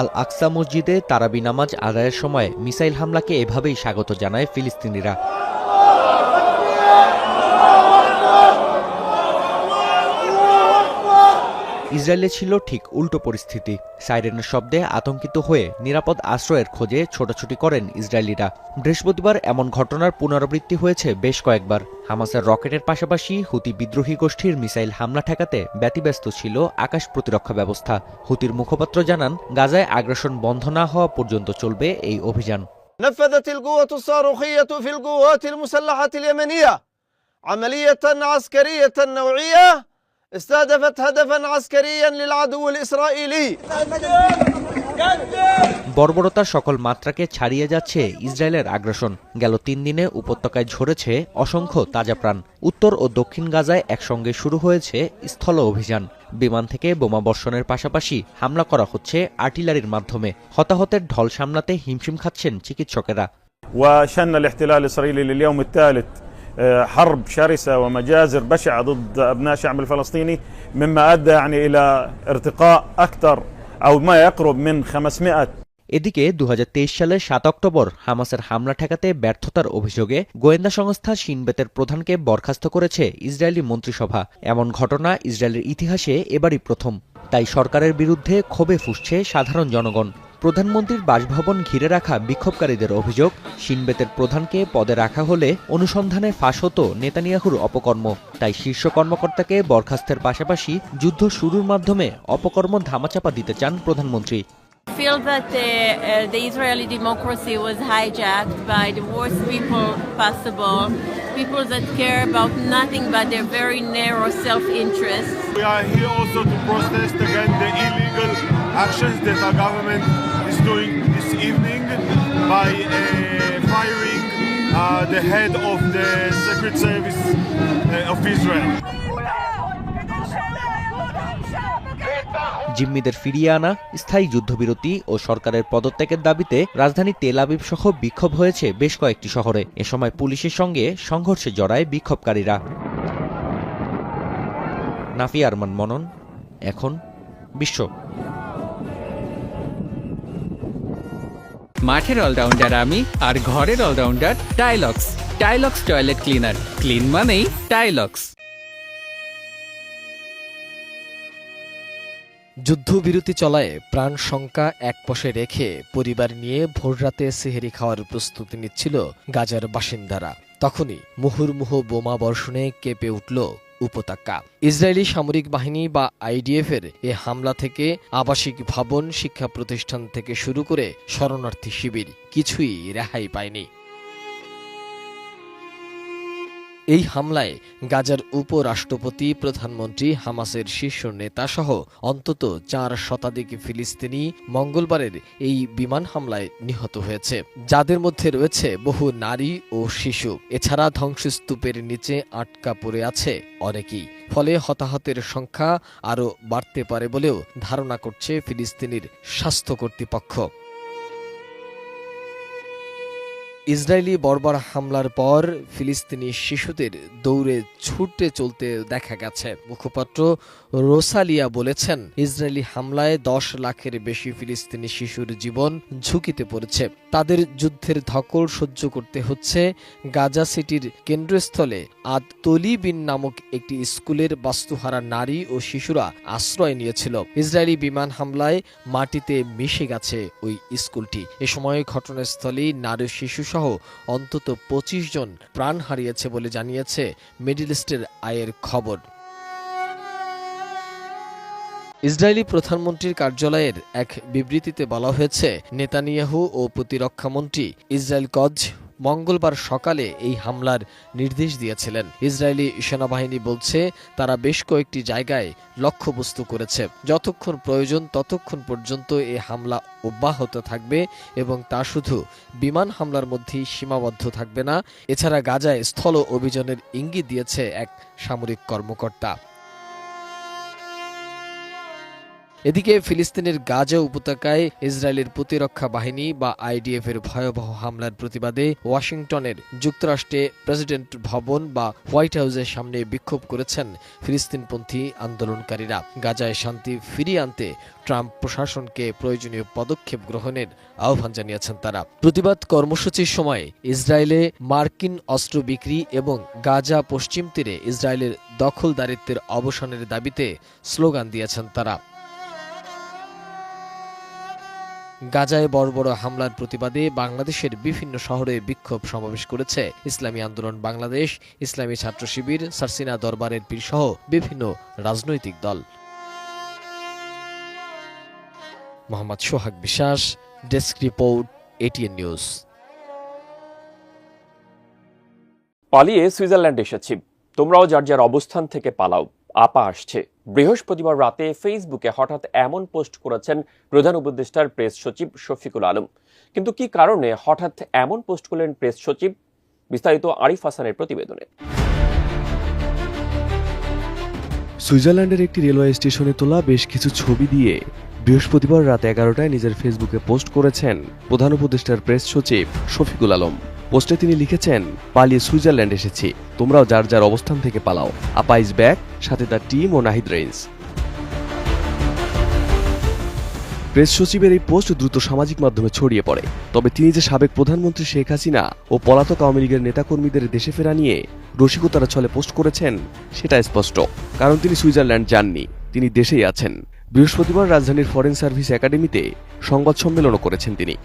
আল আকসা মসজিদে তারাবি নামাজ আদায়ের সময় মিসাইল হামলাকে এভাবেই স্বাগত জানায় ফিলিস্তিনিরা। ইসরায়েলে ছিল ঠিক উল্টো পরিস্থিতি সাইরেনের শব্দে আতঙ্কিত হয়ে নিরাপদ আশ্রয়ের খোঁজে ছোটাছুটি করেন ইসরায়েলিরা বৃহস্পতিবার এমন ঘটনার পুনরাবৃত্তি হয়েছে বেশ কয়েকবার হামাসের রকেটের পাশাপাশি হুতি বিদ্রোহী গোষ্ঠীর মিসাইল হামলা ঠেকাতে ব্যতিব্যস্ত ছিল আকাশ প্রতিরক্ষা ব্যবস্থা হুতির মুখপাত্র জানান গাজায় আগ্রাসন বন্ধ না হওয়া পর্যন্ত চলবে এই অভিযান نفذت القوة الصاروخية في القوات المسلحة اليمنية عملية عسكرية نوعية استهدفت هدفا عسكريا للعدو الإسرائيلي বর্বরতার সকল মাত্রাকে ছাড়িয়ে যাচ্ছে ইসরায়েলের আগ্রাসন গেল তিন দিনে উপত্যকায় ঝরেছে অসংখ্য তাজা প্রাণ উত্তর ও দক্ষিণ গাজায় একসঙ্গে শুরু হয়েছে স্থল অভিযান বিমান থেকে বোমা বর্ষণের পাশাপাশি হামলা করা হচ্ছে আর্টিলারির মাধ্যমে হতাহতের ঢল সামলাতে হিমশিম খাচ্ছেন চিকিৎসকেরা وشن الاحتلال الاسرائيلي لليوم الثالث آه، حرب شرسه ومجازر بشعه ضد ابناء الشعب الفلسطيني مما ادى يعني الى ارتقاء اكثر او ما يقرب من 500 এদিকে দু সালের সাত অক্টোবর হামাসের হামলা ঠেকাতে ব্যর্থতার অভিযোগে গোয়েন্দা সংস্থা সিনবেতের প্রধানকে বরখাস্ত করেছে ইসরায়েলি মন্ত্রিসভা এমন ঘটনা ইসরায়েলের ইতিহাসে এবারই প্রথম তাই সরকারের বিরুদ্ধে ক্ষোভে ফুসছে সাধারণ জনগণ প্রধানমন্ত্রীর বাসভবন ঘিরে রাখা বিক্ষোভকারীদের অভিযোগ সিনবেতের প্রধানকে পদে রাখা হলে অনুসন্ধানে ফাঁস হতো নেতানিয়াহুর অপকর্ম তাই শীর্ষ কর্মকর্তাকে বরখাস্তের পাশাপাশি যুদ্ধ শুরুর মাধ্যমে অপকর্ম ধামাচাপা দিতে চান প্রধানমন্ত্রী feel that the, uh, the Israeli democracy was hijacked by the worst people possible, people that care about nothing but their very narrow self-interest. We are here also to protest against the illegal actions that our government evening by uh, firing uh, the head of the Secret Service uh, of Israel. জিম্মিদের ফিরিয়ে আনা স্থায়ী যুদ্ধবিরতি ও সরকারের পদত্যাগের দাবিতে রাজধানী Tel Aviv সহ বিক্ষোভ হয়েছে বেশ কয়েকটি শহরে। এ সময় পুলিশের সঙ্গে সংঘর্ষে জড়ায় বিক্ষোভকারীরা। নাফি আরমান মনন এখন বিশ্ব। মাঠের অলরাউন্ডার আমি আর ঘরের allrounder Tylox. Tylox toilet cleaner. Clean মানেই টাইলক্স। যুদ্ধবিরতি চলায় প্রাণ শঙ্কা এক একপশে রেখে পরিবার নিয়ে ভোররাতে সেহেরি খাওয়ার প্রস্তুতি নিচ্ছিল গাজার বাসিন্দারা। তখনই মুহুর্মুহু বোমা বর্ষণে কেঁপে উঠল উপত্যকা। ইসরায়েলি সামরিক বাহিনী বা আইডিএফ এর এ হামলা থেকে আবাসিক ভবন শিক্ষা প্রতিষ্ঠান থেকে শুরু করে শরণার্থী শিবির কিছুই রেহাই পায়নি। এই হামলায় গাজার উপরাষ্ট্রপতি, প্রধানমন্ত্রী, হামাসের শীর্ষ নেতা সহ অন্তত চার শতাধিক ফিলিস্তিনি মঙ্গলবারের এই বিমান হামলায় নিহত হয়েছে। যাদের মধ্যে রয়েছে বহু নারী ও শিশু। এছাড়া ধ্বংসস্তূপের নিচে আটকা পড়ে আছে অনেকেই। ফলে হতাহতের সংখ্যা আরও বাড়তে পারে বলেও ধারণা করছে ফিলিস্তিনির স্বাস্থ্য কর্তৃপক্ষ। ইসরায়েলি বর্বর হামলার পর ফিলিস্তিনি শিশুদের দৌড়ে ছুটে চলতে দেখা গেছে। মুখপাত্র রোসালিয়া বলেছেন, ইসরায়েলি হামলায় দশ লাখের বেশি ফিলিস্তিনি শিশুর জীবন ঝুঁকিতে পড়েছে। তাদের যুদ্ধের ধকল সহ্য করতে হচ্ছে গাজা সিটির কেন্দ্রস্থলে। আদ তলিবিন নামক একটি স্কুলের বাস্তুহারা নারী ও শিশুরা আশ্রয় নিয়েছিল। ইসরায়েলি বিমান হামলায় মাটিতে মিশে গেছে ওই স্কুলটি। এ সময় ঘটনাস্থলে নারী শিশু সহ অন্তত পঁচিশ জন প্রাণ হারিয়েছে বলে জানিয়েছে মিডল ইস্টের আয়ের খবর। ইসরায়েলি প্রধানমন্ত্রীর কার্যালয়ের এক বিবৃতিতে বলা হয়েছে, নেতানিয়াহু ও প্রতিরক্ষামন্ত্রী ইসরায়েল কজ মঙ্গলবার সকালে এই হামলার নির্দেশ দিয়েছিলেন। ইসরায়েলি সেনাবাহিনী বলছে, তারা বেশ কয়েকটি জায়গায় লক্ষ্যবস্তু করেছে। যতক্ষণ প্রয়োজন ততক্ষণ পর্যন্ত এ হামলা অব্যাহত থাকবে এবং তা শুধু বিমান হামলার মধ্যেই সীমাবদ্ধ থাকবে না, এছাড়া গাজায় স্থল অভিযানের ইঙ্গিত দিয়েছে এক সামরিক কর্মকর্তা। এদিকে ফিলিস্তিনের গাজা উপত্যকায় ইসরায়েলের প্রতিরক্ষা বাহিনী বা আইডিএফ এর ভয়াবহ হামলার প্রতিবাদে ওয়াশিংটনের যুক্তরাষ্ট্রে প্রেসিডেন্ট ভবন বা হোয়াইট হাউসের সামনে বিক্ষোভ করেছেন ফিলিস্তিনপন্থী আন্দোলনকারীরা। গাজায় শান্তি ফিরিয়ে আনতে ট্রাম্প প্রশাসনকে প্রয়োজনীয় পদক্ষেপ গ্রহণের আহ্বান জানিয়েছেন তারা। প্রতিবাদ কর্মসূচির সময় ইসরায়েলে মার্কিন অস্ত্র বিক্রি এবং গাজা পশ্চিম তীরে ইসরায়েলের দখলদারিত্বের অবসানের দাবিতে স্লোগান দিয়েছেন তারা। গাজায় বড় বড় হামলার প্রতিবাদে বাংলাদেশের বিভিন্ন শহরে বিক্ষোভ সমাবেশ করেছে ইসলামী আন্দোলন বাংলাদেশ, ইসলামী ছাত্র শিবির, সারসিনা দরবারের পীর সহ বিভিন্ন রাজনৈতিক দল। Mohammad Sohag Biswas, desk report, ATN news. পালিয়ে সুইজারল্যান্ড এসেছি। তোমরাও যার যার অবস্থান থেকে পালাও, আপা আসছে। বৃহস্পতিবার রাতে ফেসবুকে হঠাৎ এমন পোস্ট করেছেন প্রধান উপদেষ্টার প্রেস সচিব শফিকুল আলম। কিন্তু কি কারণে হঠাৎ এমন পোস্ট করলেন প্রেস সচিব? বিস্তারিত আরিফ হাসানের প্রতিবেদনে। সুইজারল্যান্ডের একটি রেলওয়ে স্টেশনে তোলা বেশ কিছু ছবি দিয়ে বৃহস্পতিবার রাত এগারোটায় নিজের ফেসবুকে পোস্ট করেছেন প্রধান উপদেষ্টার প্রেস সচিব শফিকুল আলম। পোস্টে তিনি লিখেছেন, পালিয়ে সুইজারল্যান্ড এসেছি। তোমরাও যার যার অবস্থান থেকে পালাও। আপা ইজ ব্যাক, সাথে তার টিম ও নাহিদ রেইন্স। প্রেস সচিবের এই পোস্ট দ্রুত সামাজিক মাধ্যমে ছড়িয়ে পড়ে। তবে তিনি যে সাবেক প্রধানমন্ত্রী শেখ হাসিনা ও পলাতক আওয়ামী লীগের নেতাকর্মীদের দেশে ফেরা নিয়ে রসিকতার ছলে পোস্ট করেছেন, সেটা স্পষ্ট। কারণ তিনি সুইজারল্যান্ড যাননি, তিনি দেশেই আছেন। বৃহস্পতিবার রাজধানীর ফরেন সার্ভিস একাডেমিতে সংবাদ সম্মেলনও করেছেন তিনি।